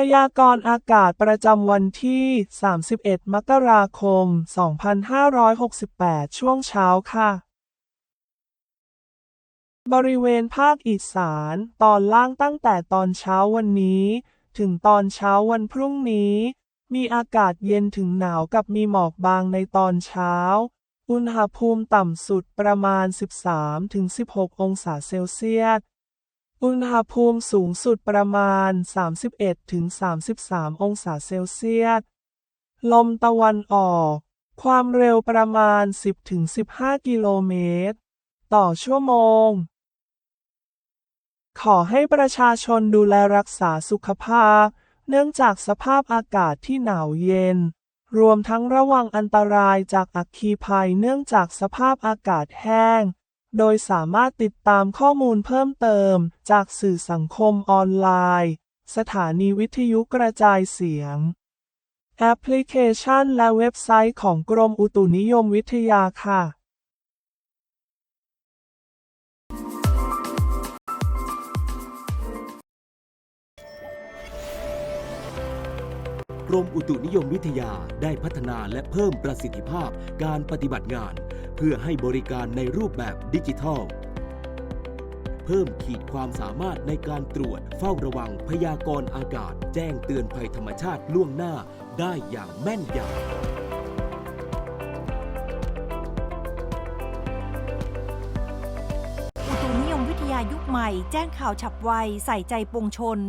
พยากรณ์อากาศประจำวันที่ 31 มกราคม 2568 ช่วงเช้าค่ะ บริเวณภาคอีสานตอนล่างตั้งแต่ตอนเช้าวันนี้ ถึงตอนเช้าวันพรุ่งนี้ มีอากาศเย็นถึงหนาวกับมีหมอกบางในตอนเช้า อุณหภูมิต่ำสุดประมาณ 13-16 องศาเซลเซียส อุณหภูมิสูงสุดประมาณ 31-33 องศาเซลเซียส ลมตะวันออก ความเร็วประมาณ 10-15 กิโลเมตร ต่อชั่วโมง ขอให้ประชาชนดูแลรักษาสุขภาพ เนื่องจากสภาพอากาศที่หนาวเย็น รวมทั้งระวังอันตรายจากอัคคีภัยเนื่องจากสภาพอากาศแห้ง โดยสามารถติดตามข้อมูลเพิ่มเติม จากสื่อสังคมออนไลน์ สถานีวิทยุกระจายเสียง แอปพลิเคชันและเว็บไซต์ของกรมอุตุนิยมวิทยาค่ะกรมอุตุนิยมวิทยาได้พัฒนาและเพิ่มประสิทธิภาพการปฏิบัติงาน เพื่อให้บริการในรูปแบบดิจิทัล เพิ่มขีดความสามารถในการตรวจเฝ้าระวังพยากรณ์อากาศ แจ้งเตือนภัยธรรมชาติล่วงหน้าได้อย่างแม่นยำอุตุนิยมวิทยายุคใหม่แจ้งข่าวฉับไว ใส่ใจปวงชน